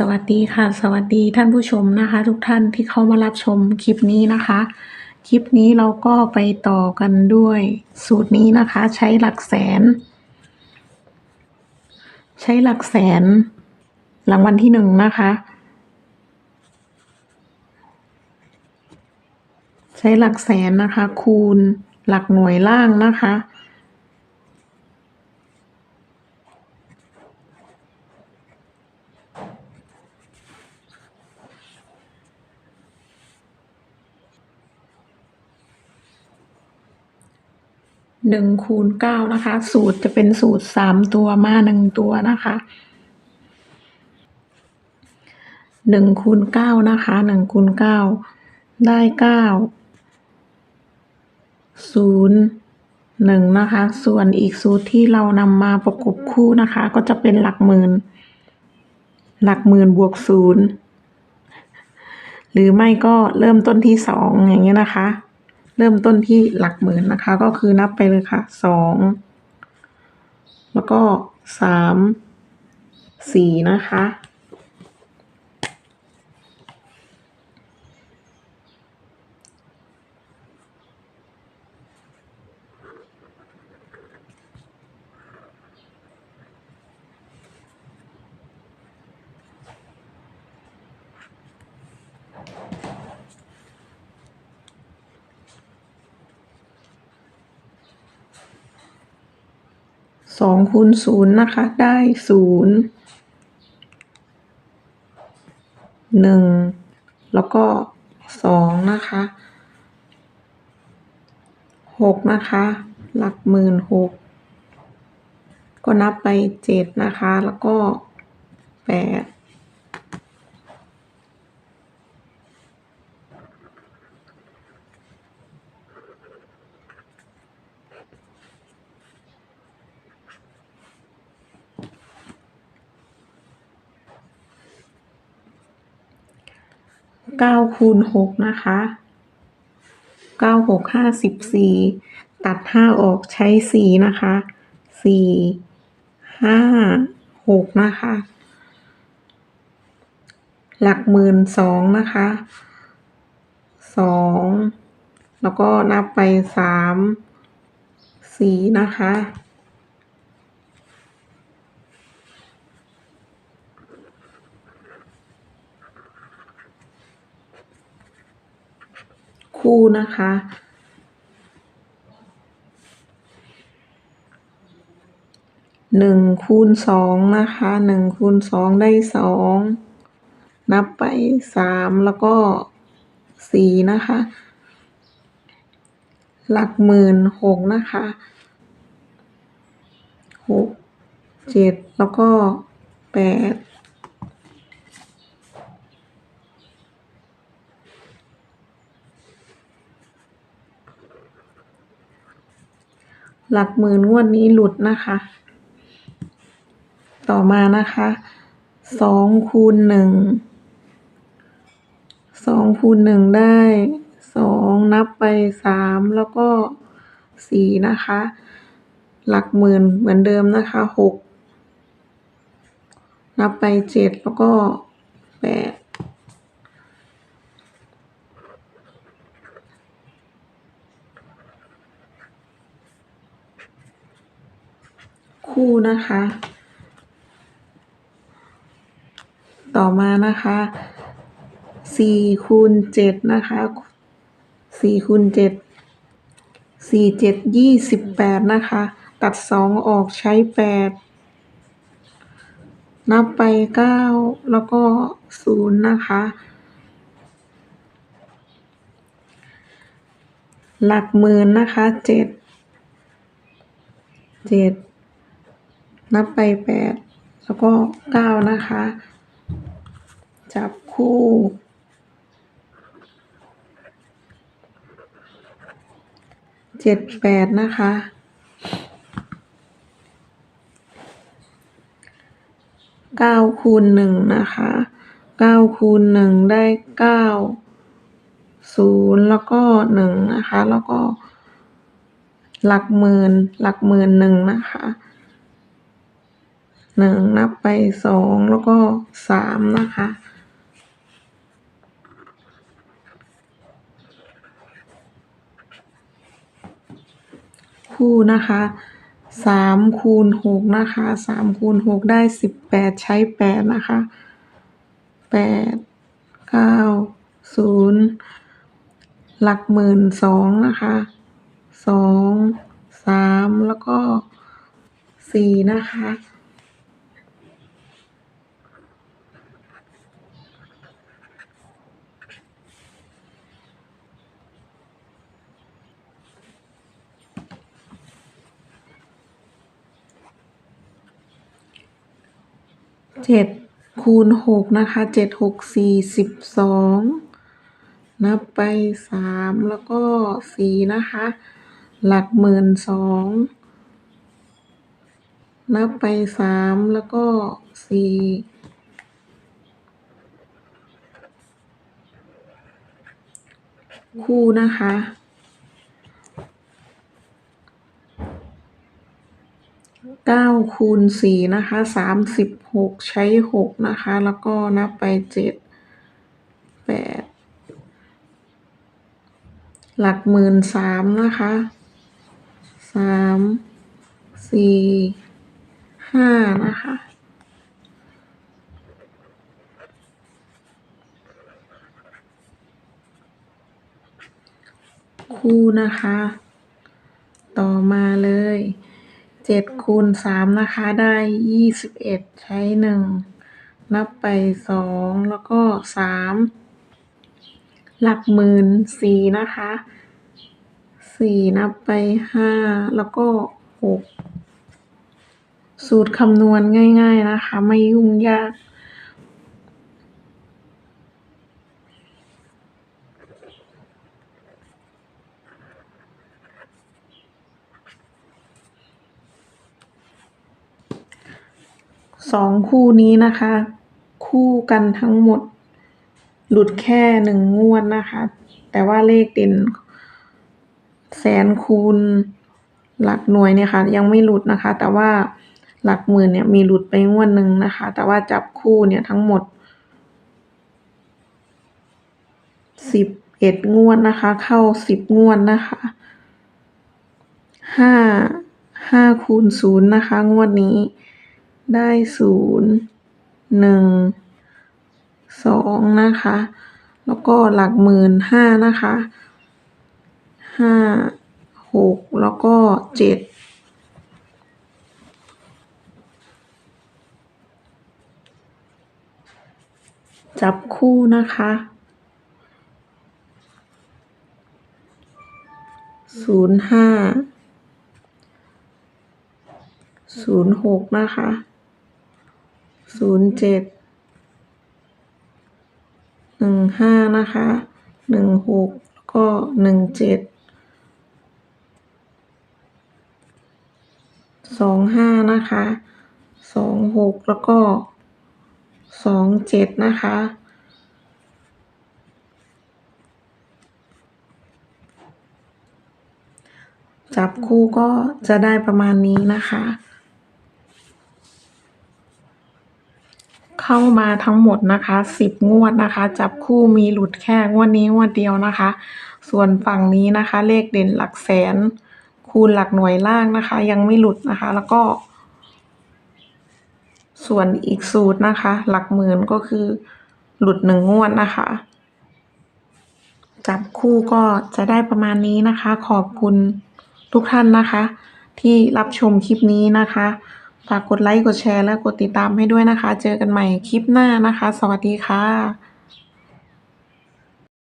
สวัสดีค่ะ สวัสดีท่านผู้ชมนะคะ ทุกท่านที่เข้ามารับชมคลิปนี้นะคะ คลิปนี้เราก็ไปต่อกันด้วย สูตรนี้นะคะ ใช้หลักแสน ใช้หลักแสนรางวัลที่หนึ่งนะคะ ใช้หลักแสนนะคะ คูณหลักหน่วยล่างนะคะ หนึ่งคูณเก้านะคะ สูตรจะเป็นสูตรสามตัวมาหนึ่งตัวนะคะหนึ่งคูณเก้านะคะหนึ่งคูณเก้าได้เก้าศูนย์หนึ่งนะคะ ส่วนอีกสูตรที่เรานำมาประกบคู่นะคะ ก็จะเป็นหลักหมื่นหลักหมื่นบวกศูนย์หรือไม่ก็เริ่มต้นที่สองอย่างเงี้ยนะคะ เริ่มต้นที่หลักหมื่นนะคะ ก็คือนับไปเลยค่ะสองแล้วก็สามสี่นะคะ สองคูณศูนย์นะคะ ได้ศูนย์หนึ่งแล้วก็สองนะคะหกนะคะ หลักหมื่นหกก็นับไปเจ็ดนะคะ แล้วก็แปด เก้าคูณหกนะคะเก้าหกห้าสิบสี่ตัดห้าออกใช้สี่นะคะสี่ห้าหกนะคะ หลักหมื่นสองนะคะสองแล้วก็นับไปสามสี่นะคะ คู่นะคะ หนึ่งคูณสองนะคะ หนึ่งคูณสองได้สอง นับไปสามแล้วก็สี่นะคะ หลักหมื่นหกนะคะหกเจ็ดแล้วก็แปด หลักหมื่นงวดนี้หลุดนะคะ ต่อมานะคะสองคูณหนึ่งสองคูณหนึ่งได้สองนับไปสามแล้วก็สี่นะคะ หลักหมื่นเหมือนเดิมนะคะหกนับไปเจ็ดแล้วก็แปด คู่นะคะ ต่อมานะคะสี่คูณเจ็ดนะคะสี่คูณเจ็ดสี่เจ็ดยี่สิบแปดนะคะ ตัดสองออกใช้แปดนับไปเก้าแล้วก็ศูนย์นะคะ หลักหมื่นนะคะเจ็ดเจ็ด นับไปแปดแล้วก็เก้านะคะ จับคู่เจ็ดแปดนะคะเก้าคูณหนึ่งนะคะเก้าคูณหนึ่งได้เก้าศูนย์แล้วก็หนึ่งนะคะ แล้วก็ หลักหมื่นหลักหมื่นหนึ่งนะคะ หนึ่งนับไปสองแล้วก็สามนะคะ คู่นะคะสามคูณหกนะคะสามคูณหกได้สิบแปดใช้แปดนะคะแปดเก้าศูนย์หลักหมื่นสองนะคะสองสามแล้วก็สี่นะคะ เจ็ดคูณหกนะคะเจ็ดหกสี่สิบสองนับไปสามแล้วก็สี่นะคะ หลักหมื่นสองนับไปสามแล้วก็สี่คู่นะคะ เก้า คูณสี่นะคะสามสิบหกใช้หกนะคะ แล้วก็นับไปเจ็ดแปดหลักหมื่นสามนะคะสามสี่ห้านะคะคู่นะคะ ต่อมาเลย เจ็ดคูณสามนะคะ ได้ยี่สิบเอ็ดใช้หนึ่งนับไปสองแล้วก็สามหลักหมื่นสี่นะคะสี่นับไปห้าแล้วก็หกสูตรคำนวณง่าย ๆนะคะ ไม่ยุ่งยาก องคู่นี้นะคะ คู่กันทั้งหมด หลุดแค่หนึ่งงวดนะคะ แต่ว่าเลขเด่น แสนคูณหลักหน่วยเนี่ยค่ะ ยังไม่หลุดนะคะ แต่ว่าหลักหมื่นเนี่ยมีหลุดไปงวดหนึ่งนะคะ แต่ว่าจับคู่เนี่ยทั้งหมดสิบเอ็ดงวดนะคะ เข้าสิบงวดนะคะห้าห้าคูณศูนย์นะคะ งวดนี้ ได้ศูนย์หนึ่งสองนะคะ แล้วก็หลักหมื่นห้านะคะห้าหกแล้วก็เจ็ดจับคู่นะคะศูนย์ห้าศูนย์หกนะคะ ศูนย์เจ็ดหนึ่งห้านะคะหนึ่งหกแล้วก็หนึ่งเจ็ดสองห้านะคะสองหกแล้วก็สองเจ็ดนะคะจับคู่ก็จะได้ประมาณนี้นะคะ เข้ามาทั้งหมดนะคะสิบงวดนะคะ จับคู่มีหลุดแค่งวดนี้งวดเดียวนะคะ ส่วนฝั่งนี้นะคะ เลขเด่นหลักแสน คูณหลักหน่วยล่างนะคะ ยังไม่หลุดนะคะ แล้วก็ ส่วนอีกสูตรนะคะ หลักหมื่นก็คือ หลุดหนึ่งงวดนะคะ จับคู่ก็จะได้ประมาณนี้นะคะ ขอบคุณทุกท่านนะคะ ที่รับชมคลิปนี้นะคะ ฝากกดไลค์ กดแชร์ และกดติดตามให้ด้วยนะคะ เจอกันใหม่คลิปหน้านะคะ สวัสดีค่ะ